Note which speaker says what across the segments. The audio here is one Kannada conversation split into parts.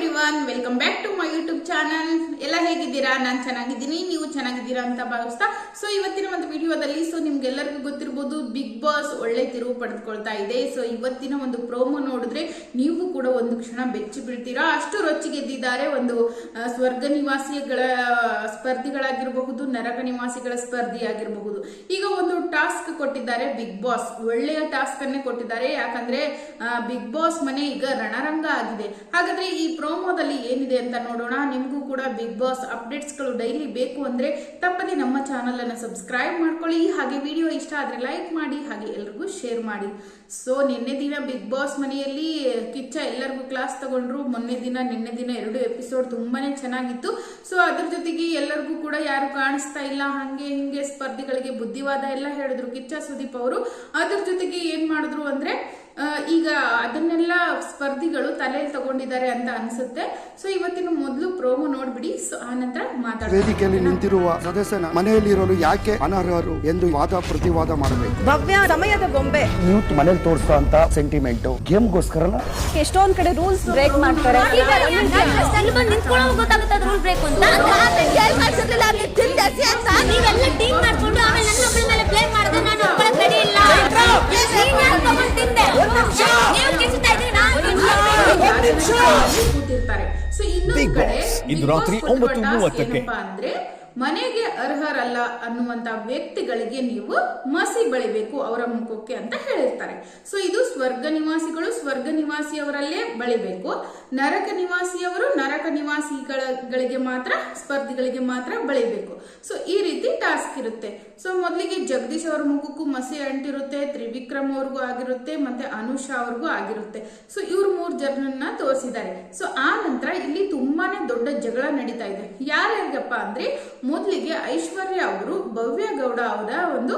Speaker 1: Everyone welcome back to my YouTube channel ಎಲ್ಲ ಹೇಗಿದ್ದೀರಾ? ನಾನು ಚೆನ್ನಾಗಿದ್ದೀನಿ. ನೀವು ಚೆನ್ನಾಗಿದ್ದೀರಾ ಅಂತ ಭಾವಿಸ್ತಾ. ಸೊ ಇವತ್ತಿನ ಒಂದು ವಿಡಿಯೋದಲ್ಲಿ ಸೊ ನಿಮ್ಗೆಲ್ಲರಿಗೂ ಗೊತ್ತಿರ್ಬೋದು ಬಿಗ್ ಬಾಸ್ ಒಳ್ಳೆ ತಿರುವು ಪಡೆದುಕೊಳ್ತಾ ಇದೆ. ಸೊ ಇವತ್ತಿನ ಒಂದು ಪ್ರೋಮೋ ನೋಡಿದ್ರೆ, ನೀವು ಕೂಡ ಒಂದು ಕ್ಷಣ ಬೆಚ್ಚಿ ಬೀಳ್ತೀರಾ? ಅಷ್ಟು ರೊಚ್ಚಿಗೆದ್ದಿದ್ದಾರೆ ಒಂದು ಸ್ವರ್ಗ ನಿವಾಸಿಗಳ, ಸ್ಪರ್ಧಿಗಳಾಗಿರಬಹುದು, ನರಕ ನಿವಾಸಿಗಳ ಸ್ಪರ್ಧಿ ಆಗಿರಬಹುದು ಈಗ ಒಂದು ಟಾಸ್ಕ್ ಕೊಟ್ಟಿದ್ದಾರೆ ಬಿಗ್ ಬಾಸ್ ಒಳ್ಳೆಯ ಟಾಸ್ಕ್ ಅನ್ನೇ ಕೊಟ್ಟಿದ್ದಾರೆ. ಯಾಕಂದ್ರೆ ಬಿಗ್ ಬಾಸ್ ಮನೆ ಈಗ ರಣರಂಗ ಆಗಿದೆ. ಹಾಗಾದ್ರೆ ಈ ಪ್ರೋಮೋದಲ್ಲಿ ಏನಿದೆ ಅಂತ ನೋಡೋಣ. ನಿಮಗೂ ಕೂಡ ಬಿಗ್ ಬಾಸ್ ಅಪ್ಡೇಟ್ಸ್ಗಳು ಡೈಲಿ ಬೇಕು ಅಂದರೆ ತಪ್ಪದೆ ನಮ್ಮ ಚಾನಲನ್ನು ಸಬ್ಸ್ಕ್ರೈಬ್ ಮಾಡ್ಕೊಳ್ಳಿ. ಹಾಗೆ ವಿಡಿಯೋ ಇಷ್ಟ ಆದರೆ ಲೈಕ್ ಮಾಡಿ, ಹಾಗೆ ಎಲ್ರಿಗೂ ಶೇರ್ ಮಾಡಿ. ಸೊ ನಿನ್ನೆ ದಿನ ಬಿಗ್ ಬಾಸ್ ಮನೆಯಲ್ಲಿ ಕಿಚ್ಚ ಎಲ್ಲರಿಗೂ ಕ್ಲಾಸ್ ತಗೊಂಡ್ರು. ಮೊನ್ನೆ ದಿನ, ನಿನ್ನೆ ದಿನ ಎರಡು ಎಪಿಸೋಡ್ ತುಂಬಾನೇ ಚೆನ್ನಾಗಿತ್ತು. ಸೊ ಅದ್ರ ಜೊತೆಗೆ ಎಲ್ಲರಿಗೂ ಕೂಡ ಯಾರು ಕಾಣಿಸ್ತಾ ಇಲ್ಲ, ಹಂಗೆ ಹಿಂಗೆ ಸ್ಪರ್ಧಿಗಳಿಗೆ ಬುದ್ಧಿವಾದ ಎಲ್ಲ ಹೇಳಿದ್ರು ಕಿಚ್ಚ ಸುದೀಪ್ ಅವರು. ಅದ್ರ ಜೊತೆಗೆ ಏನ್ ಮಾಡಿದ್ರು ಅಂದ್ರೆ ಈಗ ಅದನ್ನೆಲ್ಲ ಸ್ಪರ್ಧಿಗಳು ತಲೆಯಲ್ಲಿ ತಗೊಂಡಿದ್ದಾರೆ ಅಂತ ಅನ್ಸುತ್ತೆ. ಸೊ ಇವತ್ತಿನ ಮೊದಲು ಪ್ರೋಮೋ ನೋಡ್ಬಿಡಿ. ಸೊ ಆನಂತರ ಮಾತಾಡೋಣ
Speaker 2: ವೇದಿಕೆಯಲ್ಲಿ ನಿಂತಿರುವ ಸದಸ್ಯನ ಮನೆಯಲ್ಲಿರಲು ಯಾಕೆ ಅನರ್ಹರು ಎಂದು ವಾದ ಪ್ರತಿವಾದ ಮಾಡಬೇಕು?
Speaker 3: ಭವ್ಯ ಸಮಯದ ಗೊಂಬೆ
Speaker 2: ಯೂತ್ ಮನೇಲಿ ತೋರಿಸೋ ಅಂತ ಸೆಂಟಿಮೆಂಟ್ ಗೇಮ್ಗೋಸ್ಕರ
Speaker 3: ಎಷ್ಟೊಂದ್ ಕಡೆ ರೂಲ್ಸ್ ಬ್ರೇಕ್ ಮಾಡ್ತಾರೆ.
Speaker 4: ನಿಂತ್ಕೊಳ್ಳೋ ಗೊತ್ತಾಗುತ್ತೆ ರೂಲ್ ಬ್ರೇಕ್ ಅಂತ?
Speaker 1: ಸೊ ಇನ್ನೊಂದು
Speaker 5: Big
Speaker 1: ಕಡೆ
Speaker 5: Boss. ಇಂದು ರಾತ್ರಿ ಒಂಬತ್ತು ಮೂವತ್ತಕ್ಕೆ.
Speaker 1: ಮನೆಗೆ ಅರ್ಹರಲ್ಲ ಅನ್ನುವಂತ ವ್ಯಕ್ತಿಗಳಿಗೆ ನೀವು ಮಸಿ ಬಳಿಬೇಕು ಅವರ ಮುಖಕ್ಕೆ ಅಂತ ಹೇಳಿರ್ತಾರೆ. ಸೊ ಇದು ಸ್ವರ್ಗ ನಿವಾಸಿಗಳು ಸ್ವರ್ಗ ನಿವಾಸಿಯವರಲ್ಲೇ ಬಳಿಬೇಕು. ನರಕ ನಿವಾಸಿಯವರು ನರಕ ನಿವಾಸಿಗಳಿಗೆ ಮಾತ್ರ, ಸ್ಪರ್ಧಿಗಳಿಗೆ ಮಾತ್ರ ಬಳಿಬೇಕು. ಸೊ ಈ ರೀತಿ ಟಾಸ್ಕ್ ಇರುತ್ತೆ. ಸೊ ಮೊದಲಿಗೆ ಜಗದೀಶ್ ಅವರ ಮುಖಕ್ಕೂ ಮಸಿ ಅಂಟಿರುತ್ತೆ, ತ್ರಿವಿಕ್ರಮ್ ಅವ್ರಿಗೂ ಆಗಿರುತ್ತೆ, ಮತ್ತೆ ಅನುಷಾ ಅವ್ರಿಗೂ ಆಗಿರುತ್ತೆ. ಸೊ ಇವ್ರು ಮೂರು ಜನರನ್ನ ತೋರಿಸಿದ್ದಾರೆ. ಸೊ ಆ ನಂತರ ಇಲ್ಲಿ ತುಂಬಾನೇ ದೊಡ್ಡ ಜಗಳ ನಡೀತಾ ಇದೆ. ಯಾರ್ಯಾರಿಗಪ್ಪ ಅಂದ್ರೆ ಮೊದಲಿಗೆ ಐಶ್ವರ್ಯ ಅವರು, ಭವ್ಯ ಗೌಡ ಅವರ ಒಂದು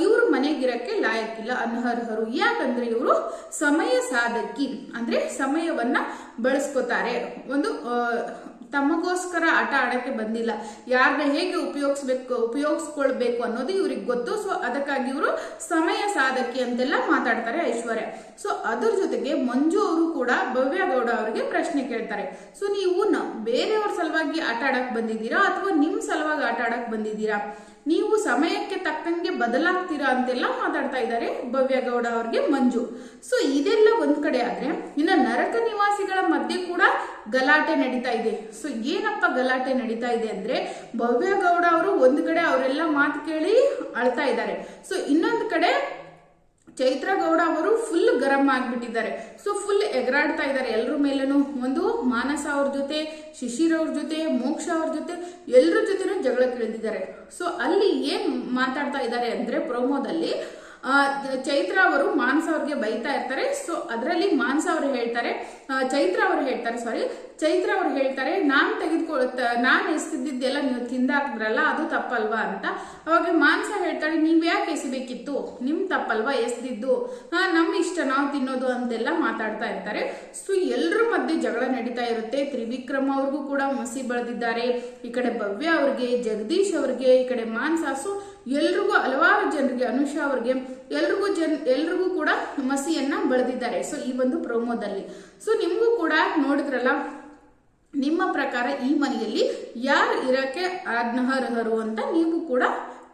Speaker 1: ಇವರು ಮನೆಗಿರಕ್ಕೆ ಲಾಯಕ್ಕಿಲ್ಲ, ಅನರ್ಹರು. ಯಾಕಂದ್ರೆ ಇವರು ಸಮಯ ಸಾಧಕಿ, ಅಂದ್ರೆ ಸಮಯವನ್ನ ಬಳಸ್ಕೋತಾರೆ. ಒಂದು ತಮಗೋಸ್ಕರ ಆಟ ಆಡಕ್ಕೆ ಬಂದಿಲ್ಲ. ಯಾರನ್ನ ಹೇಗೆ ಉಪಯೋಗಿಸ್ಬೇಕು, ಉಪಯೋಗಿಸ್ಕೊಳ್ಬೇಕು ಅನ್ನೋದು ಇವ್ರಿಗೆ ಗೊತ್ತು. ಸೊ ಅದಕ್ಕಾಗಿ ಇವರು ಸಮಯ ಸಾಧಕಿ ಅಂತೆಲ್ಲ ಮಾತಾಡ್ತಾರೆ ಐಶ್ವರ್ಯ. ಸೊ ಅದ್ರ ಜೊತೆಗೆ ಮಂಜು ಅವರು ಕೂಡ ಭವ್ಯ ಗೌಡ ಅವರಿಗೆ ಪ್ರಶ್ನೆ ಕೇಳ್ತಾರೆ. ಸೊ ನೀವು ಬೇರೆಯವ್ರ ಸಲುವಾಗಿ ಆಟ ಆಡಕ್ ಬಂದಿದ್ದೀರಾ ಅಥವಾ ನಿಮ್ ಸಲುವಾಗಿ ಆಟ ಆಡಕ್ ಬಂದಿದ್ದೀರಾ? ನೀವು ಸಮಯಕ್ಕೆ ತಕ್ಕಂಗೆ ಬದಲಾಗ್ತೀರಾ ಅಂತೆಲ್ಲ ಮಾತಾಡ್ತಾ ಇದ್ದಾರೆ ಭವ್ಯ ಗೌಡ ಅವ್ರಿಗೆ ಮಂಜು. ಸೊ ಇದೆಲ್ಲ ಒಂದ್ ಕಡೆ ಆದ್ರೆ ಇನ್ನ ನರಕ ನಿವಾಸಿಗಳ ಗಲಾಟೆ ನಡೀತಾ ಇದೆ. ಸೊ ಏನಪ್ಪ ಗಲಾಟೆ ನಡೀತಾ ಇದೆ ಅಂದ್ರೆ ಭವ್ಯ ಗೌಡ ಅವರು ಒಂದ್ ಕಡೆ ಅವರೆಲ್ಲ ಮಾತು ಕೇಳಿ ಅಳ್ತಾ ಇದ್ದಾರೆ. ಸೊ ಇನ್ನೊಂದು ಕಡೆ ಚೈತ್ರ ಗೌಡ ಅವರು ಫುಲ್ ಗರಂ ಆಗ್ಬಿಟ್ಟಿದ್ದಾರೆ. ಸೊ ಫುಲ್ ಎಗರಾಡ್ತಾ ಇದ್ದಾರೆ ಎಲ್ಲರ ಮೇಲೂ ಒಂದು ಮಾನಸ ಅವ್ರ ಜೊತೆ, ಶಿಶಿರ್ ಅವ್ರ ಜೊತೆ, ಮೋಕ್ಷ ಅವ್ರ ಜೊತೆ ಎಲ್ಲರ ಜೊತೆನೂ ಜಗಳ ಕೇಳಿದ್ದಾರೆ ಸೊ ಅಲ್ಲಿ ಏನ್ ಮಾತಾಡ್ತಾ ಇದ್ದಾರೆ ಅಂದ್ರೆ ಪ್ರೊಮೋದಲ್ಲಿ ಚೈತ್ರ ಅವರು ಮಾನಸ ಅವ್ರಿಗೆ ಬೈತಾ ಇರ್ತಾರೆ. ಸೊ ಅದರಲ್ಲಿ ಮಾನಸ ಅವರು ಹೇಳ್ತಾರೆ ಚೈತ್ರ ಅವರು ಹೇಳ್ತಾರೆ ಸಾರಿ ಚೈತ್ರ ಅವರು ಹೇಳ್ತಾರೆ, ನಾನು ತೆಗೆದುಕೊ ನಾನು ಎಸ್ತಿದ್ದೆಲ್ಲ ನೀವು ತಿಂದಾಕಿದ್ರಲ್ಲ ಅದು ತಪ್ಪಲ್ವಾ ಅಂತ. ಅವಾಗ ಮಾನಸ ಹೇಳ್ತಾಳೆ, ನೀವು ಯಾಕೆ ಎಸಿಬೇಕಿತ್ತು? ನಿಮ್ ತಪ್ಪಲ್ವಾ ಎಸ್ದಿದ್ದು? ನಮ್ಮ ನಮ್ ಇಷ್ಟ, ನಾವು ತಿನ್ನೋದು ಅಂತೆಲ್ಲ ಮಾತಾಡ್ತಾ ಇರ್ತಾರೆ. ಸೊ ಎಲ್ಲರ ಮಧ್ಯೆ ಜಗಳ ನಡೀತಾ ಇರುತ್ತೆ. ತ್ರಿವಿಕ್ರಮ ಅವ್ರಿಗೂ ಕೂಡ ಮಸಿ ಬಳದಿದ್ದಾರೆ. ಈ ಕಡೆ ಭವ್ಯ ಅವ್ರಿಗೆ, ಜಗದೀಶ್ ಅವ್ರಿಗೆ, ಈ ಕಡೆ ಮಾನ್ಸ. ಸೊ ಎಲ್ರಿಗೂ, ಹಲವಾರು ಜನರಿಗೆ, ಅನುಷಾ ಅವ್ರಿಗೆ, ಎಲ್ರಿಗೂ ಜನ್, ಎಲ್ರಿಗೂ ಕೂಡ ಮಸಿಯನ್ನ ಬಳದಿದ್ದಾರೆ. ಸೊ ಈ ಒಂದು ಪ್ರೋಮೋದಲ್ಲಿ ಸೊ ನಿಮಗೂ ಕೂಡ ನೋಡಿದ್ರಲ್ಲ, ನಿಮ್ಮ ಪ್ರಕಾರ ಈ ಮನೆಯಲ್ಲಿ ಯಾರು ಇರಕ್ಕೆ ಅನರ್ಹರು ಅಂತ ನೀವು ಕೂಡ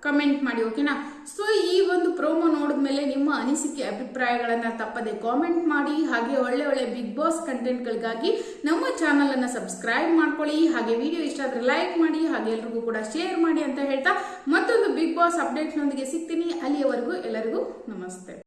Speaker 1: ಕಮೆಂಟ್ ಮಾಡಿ ಓಕೆನಾ ಸೊ ಈ ಒಂದು ಪ್ರೋಮೋ ನೋಡಿದ್ಮೇಲೆ ನಿಮ್ಮ ಅನಿಸಿಕೆ, ಅಭಿಪ್ರಾಯಗಳನ್ನು ತಪ್ಪದೆ ಕಾಮೆಂಟ್ ಮಾಡಿ, ಹಾಗೆ ಒಳ್ಳೆ ಒಳ್ಳೆ ಬಿಗ್ ಬಾಸ್ ಕಂಟೆಂಟ್ಗಳಿಗಾಗಿ ನಮ್ಮ ಚಾನಲನ್ನು ಸಬ್ಸ್ಕ್ರೈಬ್ ಮಾಡ್ಕೊಳ್ಳಿ, ಹಾಗೆ ವಿಡಿಯೋ ಇಷ್ಟ ಆದರೆ ಲೈಕ್ ಮಾಡಿ, ಹಾಗೆ ಎಲ್ರಿಗೂ ಕೂಡ ಶೇರ್ ಮಾಡಿ ಅಂತ ಹೇಳ್ತಾ ಮತ್ತೊಂದು ಬಿಗ್ ಬಾಸ್ ಅಪ್ಡೇಟ್ನೊಂದಿಗೆ ಸಿಗ್ತೀನಿ. ಅಲ್ಲಿಯವರೆಗೂ ಎಲ್ಲರಿಗೂ ನಮಸ್ತೆ.